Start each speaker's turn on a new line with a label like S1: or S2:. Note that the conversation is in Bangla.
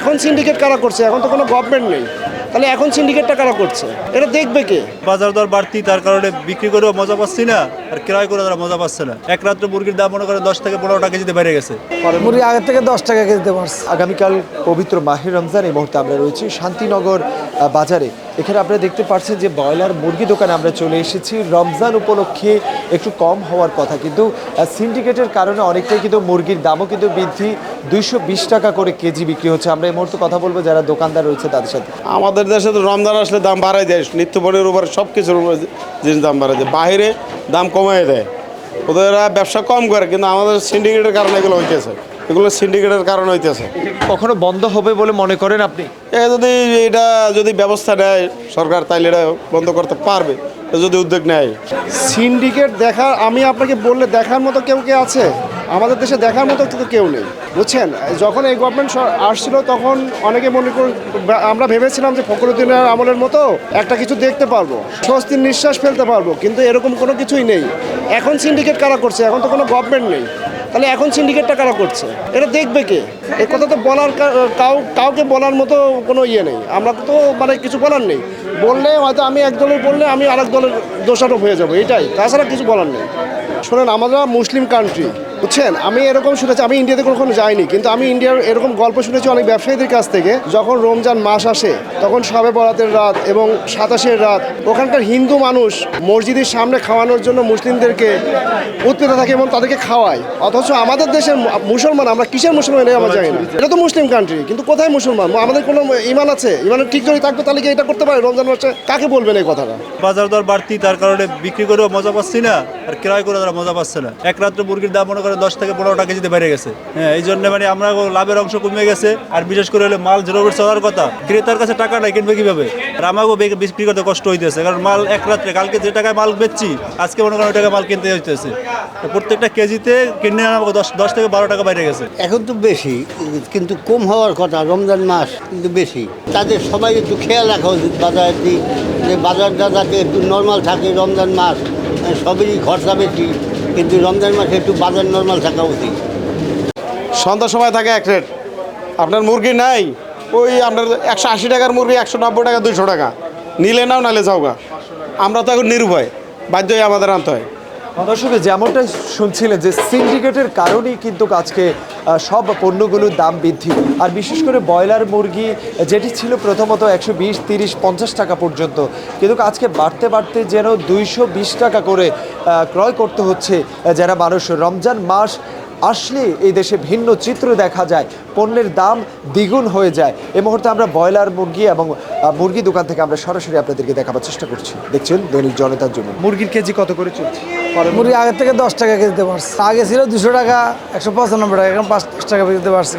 S1: এখন সিন্ডিকেট কারা করছে? এখন তো কোনো গভর্নমেন্ট নেই। তাহলে এখন সিন্ডিকেটটা কারা করছে? এটা দেখবে কে?
S2: বাজার দর বাড়তি তার কারণে বিক্রি করেও মজা পাচ্ছি না আর ক্রয় করে তারা মজা পাচ্ছে না। এক রাত্রে মুরগির দাম মনে করে দশ থেকে পনেরো টাকা কেজিতে বেড়ে গেছে।
S3: মুরগি আগের থেকে দশ টাকা কেজিতে পারছে
S4: আগামীকাল পবিত্র মাহের রমজান এই মুহূর্তে আমরা রয়েছি শান্তিনগর বাজারে। এখানে আপনারা দেখতে পাচ্ছেন যে ব্রয়লার মুরগি দোকানে আমরা চলে এসেছি। রমজান উপলক্ষে একটু কম হওয়ার কথা কিন্তু সিন্ডিকেটের কারণে অনেকটাই কিন্তু মুরগির দামও কিন্তু বৃদ্ধি। দুইশো বিশ টাকা করে কেজি বিক্রি হচ্ছে। আমরা এই মুহূর্তে কথা বলব যারা দোকানদার রয়েছে তাদের সাথে।
S5: আমাদের দেশে তো রমজান আসলে দাম বাড়াই দেয় নিত্য পণ্যের উপর সব কিছুর উপর জিনিস দাম বাড়াই দেয়। বাইরে দাম কমাই দেয়। ওদের ব্যবসা কম করে কিন্তু আমাদের সিন্ডিকেটের কারণে এগুলো হইতেছে। এগুলো সিন্ডিকেটের কারণে হইতেছে।
S4: কখনো বন্ধ হবে বলে মনে করেন আপনি?
S5: এ যদি এটা যদি ব্যবস্থা নেয় সরকার তাইলে এটা বন্ধ করতে পারবে যদি উদ্যোগ নেয়।
S1: সিন্ডিকেট দেখা আমি আপনাকে বললে দেখার মতো কেউ কে আছে? আমাদের দেশে দেখার মতো কিন্তু কেউ নেই, বুঝছেন? যখন এই গভর্নমেন্ট আসছিল তখন অনেকে মনে করুন আমরা ভেবেছিলাম যে ফখরুদ্দিনের আমলের মতো একটা কিছু দেখতে পারব, স্বস্তির নিঃশ্বাস ফেলতে পারব, কিন্তু এরকম কোনো কিছুই নেই। এখন সিন্ডিকেট কারা করছে? এখন তো কোনো গভর্নমেন্ট নেই। তাহলে এখন সিন্ডিকেটটা কারা করছে? এটা দেখবে কে? এ কথা তো বলার কাউ কাউকে বলার মতো কোনো ইয়ে নেই। আমরা তো মানে কিছু বলার নেই। বললে হয়তো আমি এক দলের বললে আমি আরেক দলের দোষারোপ হয়ে যাব, এটাই। তাছাড়া কিছু বলার নেই। শোনেন আমরা মুসলিম কান্ট্রি বুঝছেন? আমি এরকম শুনেছি, আমি ইন্ডিয়াতে কখনো যাইনি, কিন্তু আমি ইন্ডিয়ার এরকম গল্প শুনেছি অনেক ব্যবসায়ীদের কাছ থেকে। যখন রমজান মাস আসে, তখন সবে বরাতের রাত এবং সাতাশের রাত, ওখানকার হিন্দু মানুষ মসজিদের সামনে খাওয়ানোর জন্য মুসলিমদেরকে উৎপেতে থাকে এবং তাদেরকে খাওয়ায়। অথচ আমাদের দেশের মুসলমান, আমরা কিসের মুসলমান এটা আমরা জানি না। এটা তো মুসলিম কান্ট্রি কিন্তু কোথায় মুসলমান? আমাদের কোনো ইমান আছে? ইমানের ঠিক যদি থাকবে, তাহলে কি এটা করতে পারে রমজান মাসে? কাকে বলবেন এই কথাটা?
S2: বাজার দর বাড়তি, তার কারণে বিক্রি করেও মজা পাচ্ছি না, আর ক্রয় করে তারা মজা পাচ্ছে না। এক রাত্রে মুরগির দাম মনে করে দশ থেকে পনেরো টাকা কেজিতে বেড়ে গেছে। হ্যাঁ এই জন্য মানে আমরা লাভের অংশ কমে গেছে। আর বিশেষ করে হলে মাল জিরো চলার কথা ক্রেতার কাছে টাকা নাই কিনবে কীভাবে? আর আমাকেও বিক্রি করতে কষ্ট হইতেছে কারণ মাল এক রাত্রে কালকে যে টাকায় মাল বেচছি আজকে মনে করেন ওই টাকায় মাল কিনতে হইতেছে। প্রত্যেকটা কেজিতে কিনে আমাকে দশ দশ থেকে বারো টাকা বাইরে গেছে।
S6: এখন তো বেশি কিন্তু কম হওয়ার কথা রমজান মাস কিন্তু বেশি। তাদের সবাই একটু খেয়াল রাখা উচিত বাজারের দিক যে বাজারটা যাতে একটু নর্মাল থাকে রমজান মাস আহ, সবেরই খরচা বেশি। কিন্তু রমজান মাসে একটু বাজার নর্মাল থাকা উচিত।
S5: সন্ধ্যার সময় থাকে এক রেট আপনার মুরগি নাই, ওই আপনার একশো আশি টাকার মুরগি একশো নব্বই টাকা, দুইশো টাকা। নিলে নাও, নালে যাওগা আমরা তো এখন নির্ভয় বাধ্য আমাদের আনতে হয়।
S4: দর্শক যেমনটা শুনছিলেন যে সিন্ডিকেটের কারণেই কিন্তু আজকে সব পণ্যগুলোর দাম বৃদ্ধি। আর বিশেষ করে ব্রয়লার মুরগি, যেটি ছিল প্রথমত একশো বিশ, তিরিশ, পঞ্চাশ টাকা পর্যন্ত। কিন্তু আজকে বাড়তে বাড়তে যেন দুইশো বিশ টাকা করে ক্রয় করতে হচ্ছে যারা মানুষ। রমজান মাস আসলে এই দেশে ভিন্ন চিত্র দেখা যায়, পণ্যের দাম দ্বিগুণ হয়ে যায়। এ মুহূর্তে আমরা ব্রয়লার মুরগি এবং মুরগি দোকান থেকে আমরা সরাসরি আপনাদেরকে দেখাবার চেষ্টা করছি। দেখছেন দৈনিক জনতার জন্য। মুরগির কেজি কত করে চলছে?
S3: মুরগি আগের থেকে দশ টাকা কেজিতে পারছে। আগে ছিল দুশো টাকা, একশো পঁচানব্বই টাকা, এখন পাঁচ টাকা কেজিতে পারছে।